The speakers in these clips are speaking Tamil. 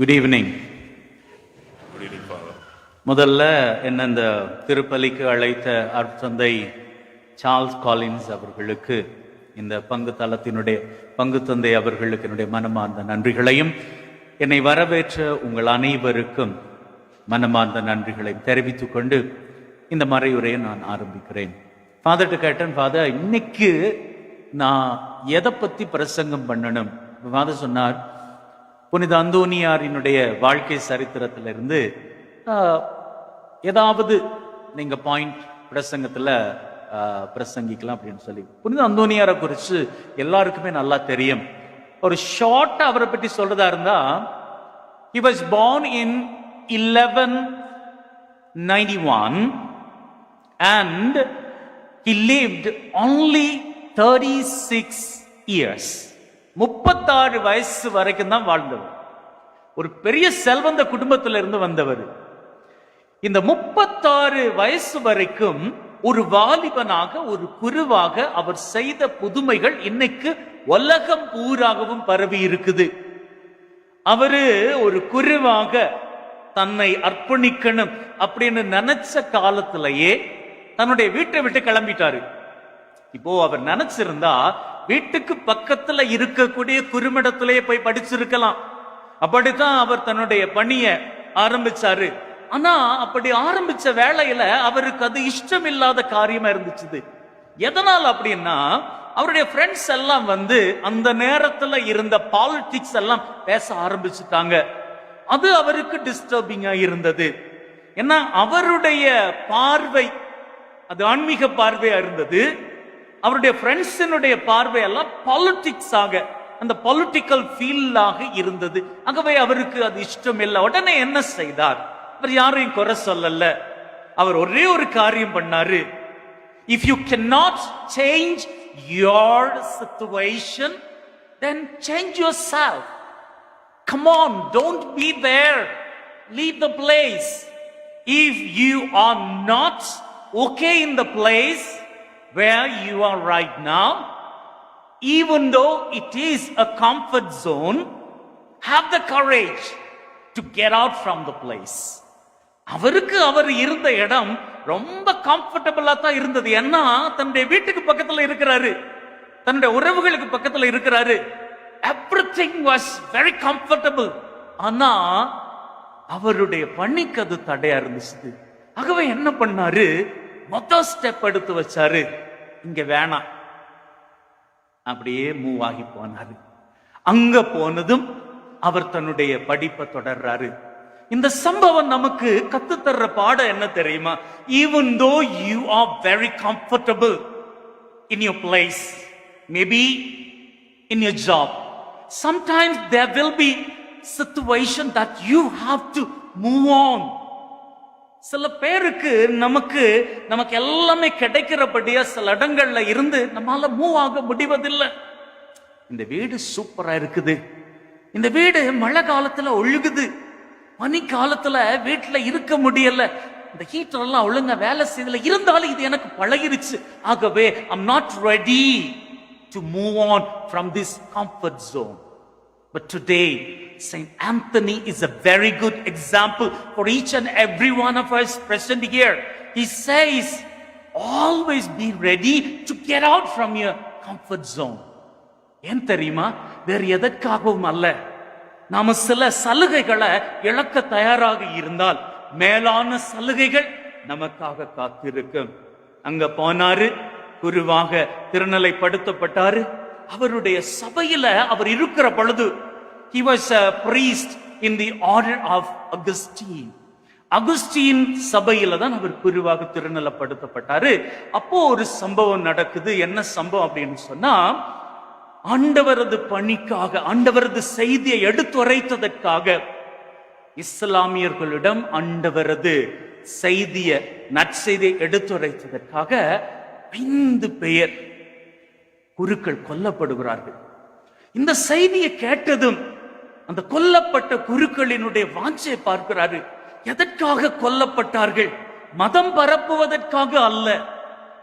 Good evening Good evening, Father. முதல்ல என்ன இந்த திருப்பலிக்கு அழைத்த அருட்தந்தை சார்ல்ஸ் காலின்ஸ் அவர்களுக்கு இந்த பங்கு தளத்தினுடைய பங்கு தந்தை அவர்களுக்கு என்னுடைய மனமார்ந்த நன்றிகளையும் என்னை வரவேற்ற உங்கள் அனைவருக்கும் மனமார்ந்த நன்றிகளையும் தெரிவித்துக் கொண்டு இந்த மறையுரையை நான் ஆரம்பிக்கிறேன். ஃபாதர்கிட்ட கேட்டேன் ஃபாதர் இன்னைக்கு நான் எதை பத்தி பிரசங்கம் பண்ணணும்? ஃபாதர் சொன்னார் புனித அந்தோனியாரினுடைய வாழ்க்கை சரித்திரத்திலிருந்து ஏதாவது நீங்கள் பாயிண்ட் பிரசங்கத்தில் பிரசங்கிக்கலாம் அப்படின்னு சொல்லி. புனித அந்தோனியாரை குறித்து எல்லாருக்குமே நல்லா தெரியும். ஒரு ஷார்ட் அவரை பற்றி சொல்றதா இருந்தா he was born in 1191 and he lived only 36 years. முப்பத்தாறு வயசு வரைக்கும் தான் வாழ்ந்தவர். ஒரு பெரிய செல்வந்த குடும்பத்தில இருந்து வந்தவர். இந்த முப்பத்தாறு வயசு வரைக்கும் ஒரு வாலிபனாக ஒரு குருவாக அவர் செய்த புதுமைகள் இன்னைக்கு உலகம் பூராகவும் பரவி இருக்குது. அவரு ஒரு குருவாக தன்னை அர்ப்பணிக்கணும் அப்படின்னு நினைச்ச காலத்திலேயே தன்னுடைய வீட்டை விட்டு கிளம்பிட்டாரு. இப்போ அவர் நினைச்சிருந்தா வீட்டுக்கு பக்கத்துல இருக்கக்கூடிய குறுமிடத்திலேயே போய் படிச்சிருக்கலாம். அப்படித்தான் அவர் தன்னுடைய பணியை ஆரம்பிச்சாரு. ஆனா அப்படி ஆரம்பிச்ச வேலையில அவருக்கு அது இஷ்டம் இல்லாத காரியமா இருந்துச்சு எதனால் அப்படின்னா அவருடைய ஃப்ரெண்ட்ஸ் எல்லாம் வந்து அந்த நேரத்துல இருந்த பாலிடிக்ஸ் எல்லாம் பேச ஆரம்பிச்சுட்டாங்க. அது அவருக்கு டிஸ்டர்பிங்கா இருந்தது. ஏன்னா அவருடைய பார்வை அது ஆன்மீக பார்வையா இருந்தது. அவருடைய ஃப்ரெண்ட்ஸினுடைய பார்வையெல்லாம் பாலிட்டிக்ஸாக அந்த பொலிட்டிக்கல் ஃபீல்டாக இருந்தது. ஆகவே அவருக்கு அது இஷ்டம் இல்லை உடனே என்ன செய்தார்? அவர் யாரையும் குறை சொல்லல. அவர் ஒரே ஒரு காரியம் பண்ணாரு. If you cannot change your your then change yourself come on don't be there leave the place if you are not okay in the place where you are right now, even though it is a comfort zone, have the courage to get out from the place. அவருக்கு அவர் இருந்த இடம் ரொம்ப கம்ஃபர்டபுளா தான் இருந்தது. ஏன்னா தன்னுடைய வீட்டுக்கு பக்கத்துல இருக்கிறாரு. தன்னுடைய உறவுகளுக்கு பக்கத்துல இருக்கிறாரு. எவ்ரிதிங் வாஸ் வெரி கம்ஃபர்டபுள் ஆனா அவருடைய பணிக்கு அது தடையா இருந்துச்சு. ஆகவே என்ன பண்ணாரு? மொத்த ஸ்டெப் எடுத்து வச்சாரு. இங்க வேணாம் அப்படியே மூவ் ஆகி போனாரு. அங்க போனதும் அவர் தன்னுடைய படிப்பை தொடர்றாரு. இந்த சம்பவம் நமக்கு கத்து தர்ற பாடம் என்ன தெரியுமா? Even though you are very comfortable in your place maybe in your job sometimes there will be situation that you have to move on. சில பேருக்கு நமக்கு நமக்கு எல்லாமே கிடைக்கிறபடியா சில இடங்கள்ல இருந்து நம்மால மூவ் ஆக முடிவதில்லை. இந்த வீடு சூப்பரா இருக்குது. இந்த வீடு மழை காலத்துல ஒழுகுது. பனி காலத்துல வீட்டுல இருக்க முடியல. இந்த ஹீட்டர் எல்லாம் ஒழுங்க வேலை செய்யல. இருந்தாலும் இது எனக்கு பழகிருச்சு. ஆகவே I'm not ready to move on from this comfort zone but today Saint Anthony is a very good example for each and every one of us present here. He says, always be ready to get out from your comfort zone. ஏன் தெரியுமா வேறு எதற்காகவும் அல்ல நாம சில சலுகைகளை இழக்க தயாராக இருந்தால் மேலான சலுகைகள் நமக்காக காத்திருக்கும் அங்க போனாரு குருவாக திருநிலைப்படுத்தப்பட்டாரு அவருடைய சபையில அவர் இருக்கிற பொழுது he was a priest in the order of Augustine. அகுஸ்டீன் சபையில தான் அவர் குருவாக திருநிலப்படுத்தப்பட்டாரு. அப்போ ஒரு சம்பவம் நடக்குது. என்ன சம்பவம் அப்படின்னு சொன்னா ஆண்டவரது பணிக்காக ஆண்டவரது செய்தியை எடுத்துரைத்ததற்காக இஸ்லாமியர்களிடம் ஆண்டவரது செய்திய நற்செய்தியை எடுத்துரைத்ததற்காக ஐந்து பெயர் குருக்கள் கொல்லப்படுகிறார்கள். இந்த செய்தியை கேட்டதும் அந்த கொல்லப்பட்ட குருக்களினுடைய வாஞ்சை பார்க்கிறாரு. எதற்காக கொல்லப்பட்டார்கள்? மதம் பரப்புவதற்காக அல்ல.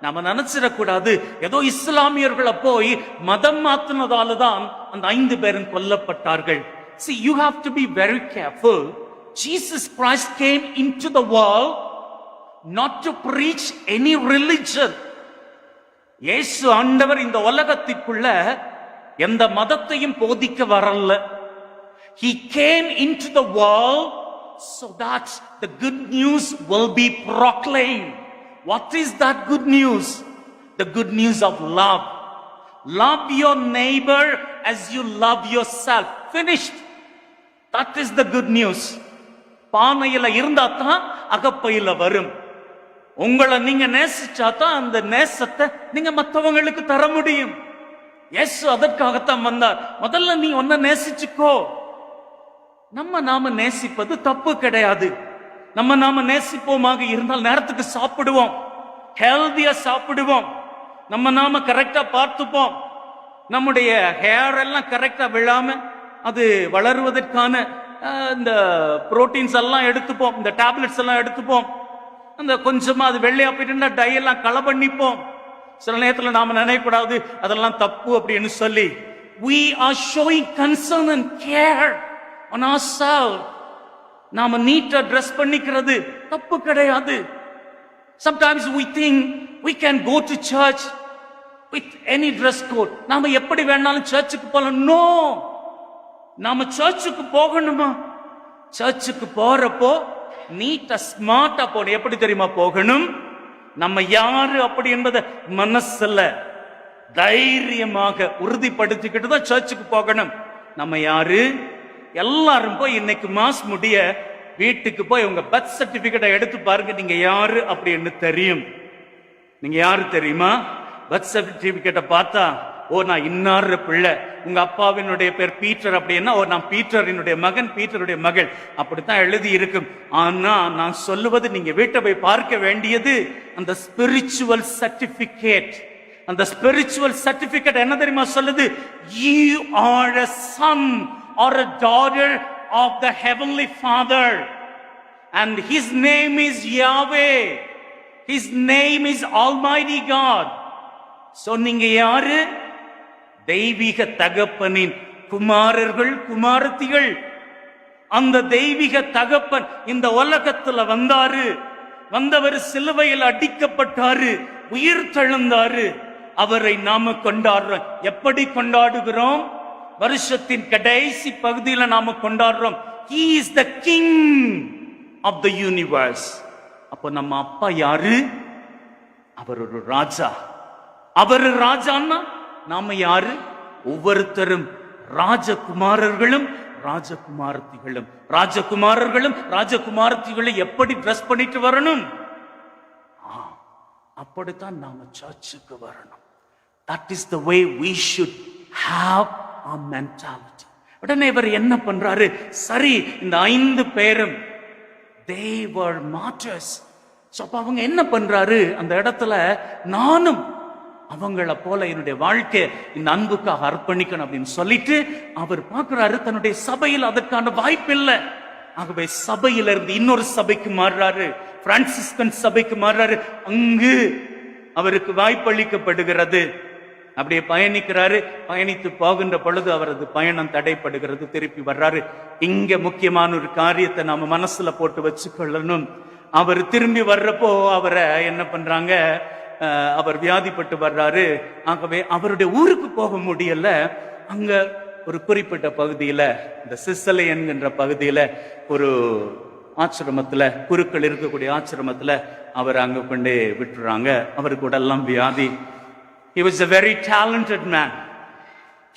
நாம நினைச்சிடக்கூடாது. ஏதோ இஸ்லாமியர்களை போய் மதம் மாத்தினதால தான் அந்த ஐந்து பேரும் கொல்லப்பட்டார்கள். See, you have to be very careful. Jesus Christ came into the world not to preach any religion. இயேசு ஆண்டவர் இந்த உலகத்திற்குள்ள எந்த மதத்தையும் போதிக்க வரல. He came into the world so that the good news will be proclaimed. What is that good news? The good news of love. Love your neighbor as you love yourself. Finished. That is the good news. பானையில இருந்தா தான் அகப்பையில வரும் உங்களை நீங்க நேசிச்சா தான் அந்த நேசத்தை நீங்க மற்றவங்களுக்கு தர முடியும் இயேசு அதற்காகத்தான் வந்தார் முதல்ல நீ ஒன்ன நேசிச்சுக்கோ நம்ம நாம நேசிப்பது தப்பு கிடையாது. நம்ம நாம நேசிப்போமாக இருந்தால் நேரத்துக்கு சாப்பிடுவோம். ஹெல்தியா சாப்பிடுவோம். நம்ம நாம கரெக்டா பார்த்துப்போம். நம்முடைய ஹேர் எல்லாம் கரெக்டா விழாம அது வளருவதற்கான இந்த புரோட்டீன்ஸ் எல்லாம் எடுத்துப்போம். இந்த டேப்லெட்ஸ் எல்லாம் எடுத்துப்போம். அந்த கொஞ்சமா அது வெள்ளையா போயிட்டு டை எல்லாம் களை பண்ணிப்போம். சில நேரத்தில் நாம நினைக்கூடாது அதெல்லாம் தப்பு அப்படின்னு சொல்லி we are showing concern and care on ourselves. நாம நீட்டா ட்ரெஸ் பண்ணிக்கிறது. தப்பு கிடையாது. Sometimes we think we can go to church with any dress code நாம எப்படி வேணாலும் சர்ச்சுக்கு போகலாம். நோ நாம சர்ச்சுக்கு போகணுமா? சர்ச்சுக்கு போறப்போ நீட்டா ஸ்மார்ட்டா போகணும். எப்படி தெரியுமா போகணும்? நம்ம யாரு அப்படி என்பதை மனசுல தைரியமாக உறுதிப்படுத்திக்கிட்டு தான் சர்ச்சுக்கு போகணும். நம்ம யாரு? எல்லாரும் போய் இன்னைக்கு மாஸ் முடிய வீட்டுக்கு போய் உங்க பர்த் சர்டிபிகேட்டை எடுத்து பாருங்க. நீங்க யாரு அப்படின்னு தெரியும். நீங்க யாரு தெரியுமா? பர்த் சர்டிபிகேட்டை பார்த்தா ஓ நான் இன்னார் பிள்ளை. உங்க அப்பாவினுடைய பேர் பீட்டர் அப்படின்னா ஓ நான் பீட்டரினுடைய மகன் பீட்டருடைய மகள். அப்படித்தான் எழுதி இருக்கும். ஆனா நான் சொல்லுவது நீங்க வீட்டை போய் பார்க்க வேண்டியது அந்த ஸ்பிரிச்சுவல் சர்டிபிகேட் அந்த ஸ்பிரிச்சுவல் சர்டிபிகேட் என்ன தெரியுமா சொல்லுது? You are son or a daughter of the heavenly father. And his name is Yahweh. His name is almighty god. So நீங்க யாரு? தெய்வீக தகப்பனின் குமாரர்கள் குமாரத்திகள். அந்த தெய்வீக தகப்பன் இந்த உலகத்துல வந்தாரு. வந்தவர் சிலுவையில் அடிக்கப்பட்டாரு. உயிர் தழுந்தாரு. அவரை நாம கொண்டாடுறோம். எப்படி கொண்டாடுகிறோம்? வருஷத்தின் கடைசி பகுதியில நாம கொண்டாடுறோம். He is the king of the universe அப்போ நம்ம அப்பா யாரு? அவர் ஒரு ராஜா. அவர் ராஜான்னா நாம யாரு? ஒவ்வொருத்தரும் ராஜகுமாரர்களும் ராஜகுமாரத்திகளும். ராஜகுமாரர்களும் ராஜகுமாரத்திகளை எப்படி ட்ரெஸ் பண்ணிட்டு வரணும்? அப்படித்தான் நாம சர்ச்சுக்கு வரணும். That is the way we should have a mentality உடனே இவர் என்ன பண்றாரு? சரி இந்த ஐந்து பேரும் தேவர் மாற்றஸ் ஸோ அப்போ அவங்க என்ன பண்றாரு? அந்த இடத்துல நானும் அவங்கள போல என்னுடைய வாழ்க்கை இந்த அன்புக்காக அர்ப்பணிக்கணும் அப்படின்னு சொல்லிட்டு அவர் பார்க்கிறாரு தன்னுடைய சபையில் அதற்கான வாய்ப்பு இல்லை. ஆகவே சபையில இருந்து இன்னொரு சபைக்கு மாறுறாரு. பிரான்சிஸ்கன் சபைக்கு மாறுறாரு. அங்கு அவருக்கு வாய்ப்பளிக்கப்படுகிறது. அப்படியே பயணிக்கிறாரு. பயணித்து போகின்ற பொழுது அவரது பயணம் தடைப்படுகிறது. திருப்பி வர்றாரு. இங்க முக்கியமான ஒரு காரியத்தை நாம மனசுல போட்டு வச்சுக்கொள்ளணும். அவர் திரும்பி வர்றப்போ அவரை என்ன பண்றாங்க? அவர் வியாதிப்பட்டு வர்றாரு. ஆகவே அவருடைய ஊருக்கு போக முடியல. அங்க ஒரு குறிப்பிட்ட பகுதியில இந்த சிசலை என்கின்ற பகுதியில ஒரு ஆசிரமத்துல குருக்கள் இருக்கக்கூடிய ஆசிரமத்துல அவர் அங்க கொண்டு விட்டுறாங்க. அவருக்கு உடல்லாம் வியாதி. He was a very talented man.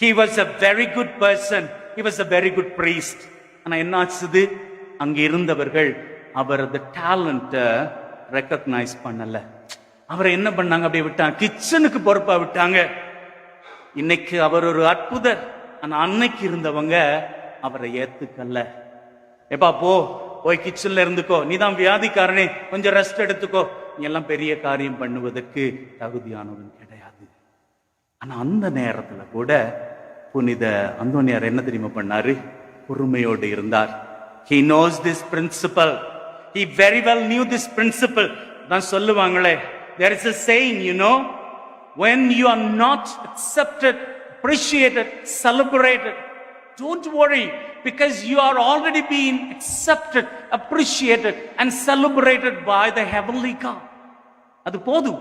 He was a very good person. He was a very good priest. ஆனா என்ன ஆச்சுது அங்க இருந்தவர்கள் அவரது டேலண்ட்டை ரெக்கக்னைஸ் பண்ணல. அவரை என்ன பண்ணாங்க? அப்படியே விட்டாங்க. கிச்சனுக்கு பொறுப்பா விட்டாங்க. இன்னைக்கு அவர் ஒரு அற்புதர். ஆனா அன்னைக்கு இருந்தவங்க அவரை ஏத்துக்கல. எப்பா போ. போய் கிச்சன்ல இருந்துக்கோ. நீதான் வியாதிக்காரனே. கொஞ்சம் ரெஸ்ட் எடுத்துக்கோ. எல்லாம் பெரிய காரியம் பண்ணுவதற்கு தகுதியானவன் கிடையாது ஆனா அந்த நேரத்துல கூட புனித அந்தோனியார் என்ன தெரியுமா பண்ணாரு பொறுமையோடு இருந்தார் he knows this principle he very well knew this principle தான் சொல்லுவாங்களே there is a saying you know when you are not accepted appreciated celebrated Don't worry because you are already being accepted, appreciated, and celebrated by the heavenly God. அது போதும்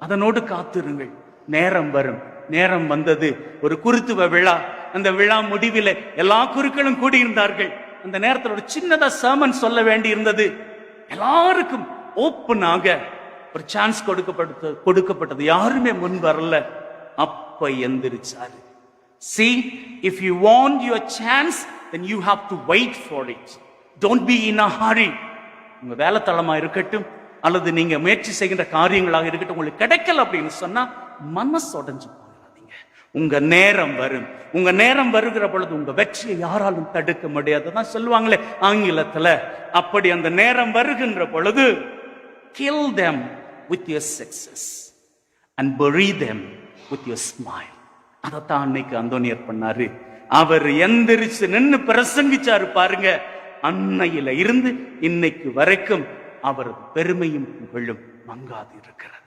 அதனோடு காத்திருங்கள் நேரம் வரும். நேரம் வந்தது. ஒரு குருத்துவ விழா. அந்த விழா முடிவில் எல்லா குருக்களும் கூடியிருந்தார்கள். அந்த நேரத்தில் ஒரு சின்னதா சமன் சொல்ல வேண்டி இருந்தது எல்லாருக்கும் ஓப்பனாக ஒரு சான்ஸ் கொடுக்கப்பட்டது கொடுக்கப்பட்டது. யாருமே முன் வரல. அப்ப எந்திரிச்சாரு. See if you want your chance then you have to wait for it don't be in a hurry உங்க வேலைத்தளமா இருக்கட்டும் அல்லது நீங்க முயற்சி செய்கின்ற காரியங்களாக இருக்கட்டும் உங்களுக்கு கிடைக்கல அப்படின்னு சொன்னா மனசு உடைஞ்சு போகாதீங்க உங்க நேரம் வரும். உங்க நேரம் வருகிற பொழுது உங்க வெற்றியை யாராலும் தடுக்க முடியாதுதான் சொல்லுவாங்களே ஆங்கிலத்துல அப்படி அந்த நேரம் வருகின்ற பொழுது kill them with your success and bury them with your smile அதைத்தான் அன்னைக்கு அந்தோனியர் பண்ணாரு. அவர் எந்திரிச்சு நின்னு பிரசங்கிச்சாரு பாருங்க. அன்னையில இருந்து இன்னைக்கு வரைக்கும் அவரது பெருமையும் புகழும் மங்காது இருக்கிறது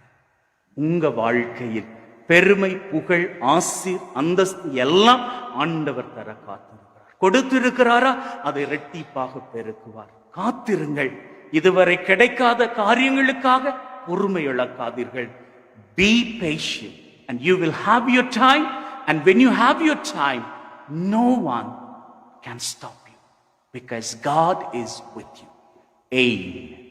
உங்க வாழ்க்கையில் பெருமை புகழ் ஆசிர் அந்தஸ்து எல்லாம் ஆண்டவர் தர காத்திருக்கிறார். கொடுத்திருக்கிறாரா? அதை இரட்டிப்பாக பெருக்குவார். காத்திருங்கள். இதுவரை கிடைக்காத காரியங்களுக்காக பொறுமை இழக்காதீர்கள். Be patient and you will have your time and when you have your time no one can stop you because God is with you amen.